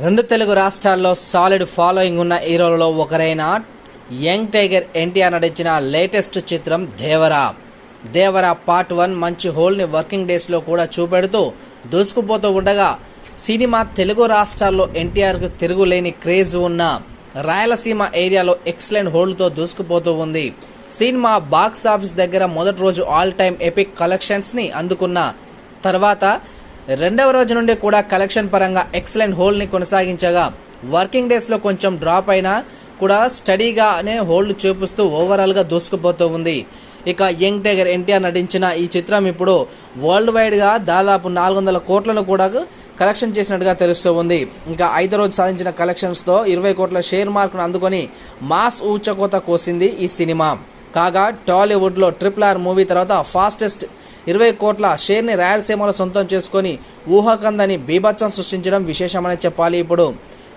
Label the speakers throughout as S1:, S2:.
S1: రెండు తెలుగు రాష్ట్రాల్లో solid following ఉన్న హీరోలలో ఒకరైన యంగ్ టైగర్ ఎన్టీఆర్ నటించిన లేటెస్ట్ చిత్రం దేవరా. దేవరా పార్ట్ వన్ మంచి హోల్ని వర్కింగ్ డేస్లో కూడా చూపెడుతూ దూసుకుపోతూ ఉండగా సినిమా తెలుగు రాష్ట్రాల్లో ఎన్టీఆర్కు తిరుగులేని క్రేజ్ ఉన్న రాయలసీమ ఏరియాలో ఎక్సలెంట్ హోల్డ్తో దూసుకుపోతూ ఉంది. సినిమా బాక్స్ ఆఫీస్ దగ్గర మొదటి రోజు ఆల్ టైమ్ ఎపిక్ కలెక్షన్స్ని అందుకున్న తర్వాత రెండవ రోజు నుండి కూడా కలెక్షన్ పరంగా ఎక్సలెంట్ హోల్డ్ని కొనసాగించగా వర్కింగ్ డేస్లో కొంచెం డ్రాప్ అయినా కూడా స్టడీగానే హోల్డ్ చూపిస్తూ ఓవరాల్గా దూసుకుపోతూ ఉంది. ఇక యంగ్ టైగర్ ఎన్టీఆర్ నటించిన ఈ చిత్రం ఇప్పుడు వరల్డ్ వైడ్గా దాదాపు నాలుగు వందల కోట్లను కూడా కలెక్షన్ చేసినట్టుగా తెలుస్తూ ఉంది. ఇంకా ఐదో రోజు సాధించిన కలెక్షన్స్తో ఇరవై కోట్ల షేర్ మార్కును అందుకొని మాస్ ఊచకోత కోసింది ఈ సినిమా. కాగా టాలీవుడ్లో ట్రిపుల్ ఆర్ మూవీ తర్వాత ఫాస్టెస్ట్ ఇరవై కోట్ల షేర్ని రాయలసీమలో సొంతం చేసుకొని ఊహకందని బీభత్సం సృష్టించడం విశేషమని చెప్పాలి ఇప్పుడు.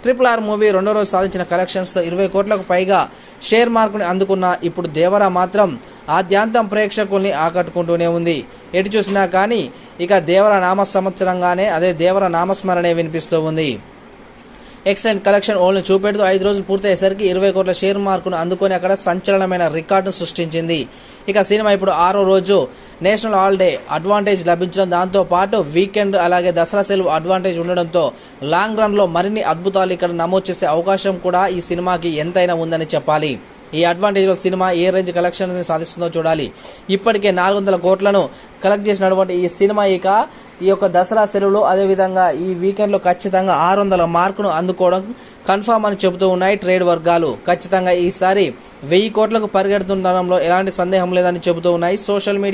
S1: ట్రిపుల్ ఆర్ మూవీ రెండో రోజు సాధించిన కలెక్షన్స్తో ఇరవై కోట్లకు పైగా షేర్ మార్కుని అందుకున్న ఇప్పుడు దేవరా మాత్రం ఆద్యాంతం ప్రేక్షకుల్ని ఆకట్టుకుంటూనే ఉంది. ఎటు చూసినా కానీ ఇక దేవర నామ సంవత్సరంగానే అదే దేవర నామస్మరణే వినిపిస్తూ ఉంది. ఎక్సలెంట్ కలెక్షన్ ఓల్ని చూపెడుతూ ఐదు రోజులు పూర్తయ్యేసరికి ఇరవై కోట్ల షేర్ మార్కును అందుకొని అక్కడ సంచలనమైన రికార్డును సృష్టించింది. ఇక సినిమా ఇప్పుడు ఆరో రోజు. నేషనల్ హాలిడే అడ్వాంటేజ్ లభించడం దాంతో పాటు వీకెండ్ అలాగే దసరా సెలవు అడ్వాంటేజ్ ఉండడంతో లాంగ్ రన్లో మరిన్ని అద్భుతాలు ఇక్కడ నమోదు చేసే అవకాశం కూడా ఈ సినిమాకి ఎంతైనా ఉందని చెప్పాలి. ఈ అడ్వాంటేజ్లో సినిమా ఏ రేంజ్ కలెక్షన్స్ సాధిస్తుందో చూడాలి. ఇప్పటికే నాలుగు వందల కోట్లను కలెక్ట్ చేసినటువంటి ఈ సినిమా ఇక ఈ యొక్క దసరా సెలవులో అదేవిధంగా ఈ వీకెండ్లో ఖచ్చితంగా ఆరు వందల మార్కును అందుకోవడం కన్ఫామ్ అని చెబుతూ ఉన్నాయి ట్రేడ్ వర్గాలు. ఖచ్చితంగా ఈసారి వెయ్యి కోట్లకు పరిగెడుతుండడంలో ఎలాంటి సందేహం లేదని చెబుతూ ఉన్నాయి సోషల్ మీడియా